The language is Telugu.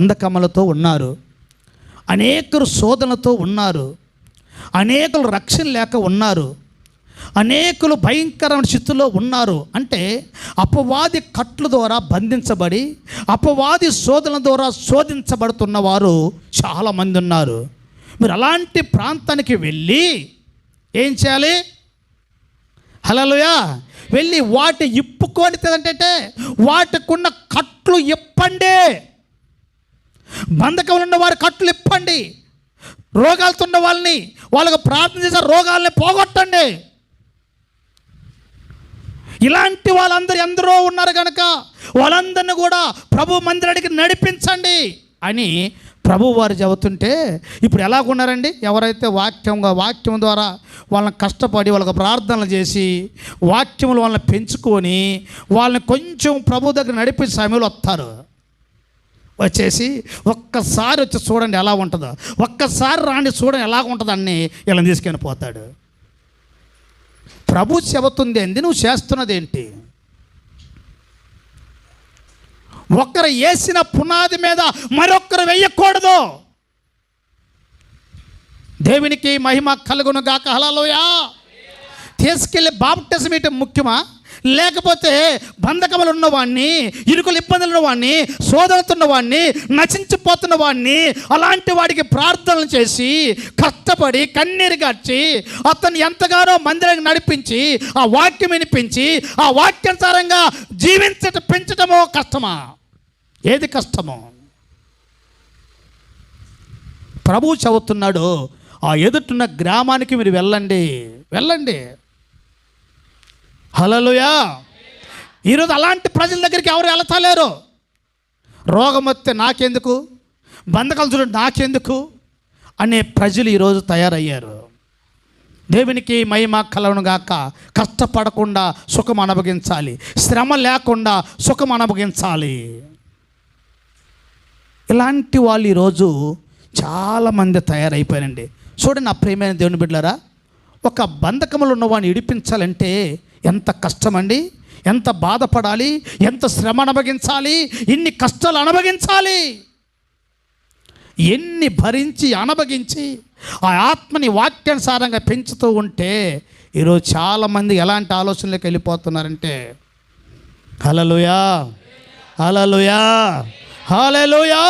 అందకమ్మలతో ఉన్నారు. అనేకరు శోధనతో ఉన్నారు. అనేకులు రక్షణ లేక ఉన్నారు. అనేకులు భయంకరమైన స్థితిలో ఉన్నారు. అంటే అపవాది కట్ల ద్వారా బంధించబడి అపవాది శోధన ద్వారా శోధించబడుతున్న వారు చాలామంది ఉన్నారు. మీరు అలాంటి ప్రాంతానికి వెళ్ళి ఏం చేయాలి? హలోయా వెళ్ళి వాటి ఇప్పుకోని అంటే వాటికున్న కట్లు ఇప్పండి. బంధకములు ఉన్న వారి కట్టులు ఇప్పండి. రోగాలతో ఉన్న వాళ్ళని వాళ్ళకు ప్రార్థన చేసే రోగాల్ని పోగొట్టండి. ఇలాంటి వాళ్ళందరూ ఎందరో ఉన్నారు కనుక వాళ్ళందరిని కూడా ప్రభు మందిరానికి నడిపించండి అని ప్రభు వారు చెబుతుంటే ఇప్పుడు ఎలాగున్నారండి? ఎవరైతే వాక్యంగా వాక్యం ద్వారా వాళ్ళని కష్టపడి వాళ్ళకి ప్రార్థనలు చేసి వాక్యములు వాళ్ళని పెంచుకొని వాళ్ళని కొంచెం ప్రభు దగ్గర నడిపించే సమయంలో వస్తారు. వచ్చేసి ఒక్కసారి వచ్చి చూడండి ఎలా ఉంటుందో. ఒక్కసారి రాండి చూడండి ఎలా ఉంటుందని వీళ్ళని తీసుకొని పోతాడు. ప్రభు చెబుతుంది ఏంది నువ్వు చేస్తున్నది ఏంటి ఒక్కరు వేసిన పునాది మీద మరొకరు వెయ్యకూడదు దేవునికి మహిమ కలుగును గాక. హలలోయా తీసుకెళ్ళి బాప్టిజం ఇటు ముఖ్యమా? లేకపోతే బంధకములు ఉన్నవాడిని ఇరుకులు ఇబ్బందులు ఉన్నవాడిని శోధనతున్న వాడిని నశించిపోతున్న వాడిని అలాంటి వాడికి ప్రార్థనలు చేసి కష్టపడి కన్నీరు గార్చి అతను ఎంతగానో మందిరానికి నడిపించి ఆ వాక్యం వినిపించి ఆ వాక్యానుసారంగా జీవించట పెంచటమో కష్టమా? ఏది కష్టమో? ప్రభువు చదువుతున్నాడు ఆ ఎదుటిన్న గ్రామానికి మీరు వెళ్ళండి వెళ్ళండి. హలలుయా ఈరోజు అలాంటి ప్రజల దగ్గరికి ఎవరు వెళతలేరు? రోగం వస్తే నాకెందుకు? బంధకాలు చూడండి నాకెందుకు? అనే ప్రజలు ఈరోజు తయారయ్యారు. దేవునికి మహిమ కలను గాక కష్టపడకుండా సుఖం అనుభవించాలి. శ్రమ లేకుండా సుఖం అనుభవించాలి. ఇలాంటి వాళ్ళు ఈరోజు చాలామంది తయారైపోయారండి. చూడండి నా ప్రేమైన దేవుని బిడ్డలారా ఒక బంధకములు ఉన్నవాడిని ఇడిపించాలంటే ఎంత కష్టమండి? ఎంత బాధపడాలి? ఎంత శ్రమ అనుభవించాలి? ఎన్ని కష్టాలు అనుభవించాలి? ఎన్ని భరించి అనుభవించి ఆ ఆత్మని వాక్యానుసారంగా పెంచుతూ ఉంటే ఈరోజు చాలామంది ఎలాంటి ఆలోచనలకు వెళ్ళిపోతున్నారంటే హలలుయా హలలుయా హలలుయా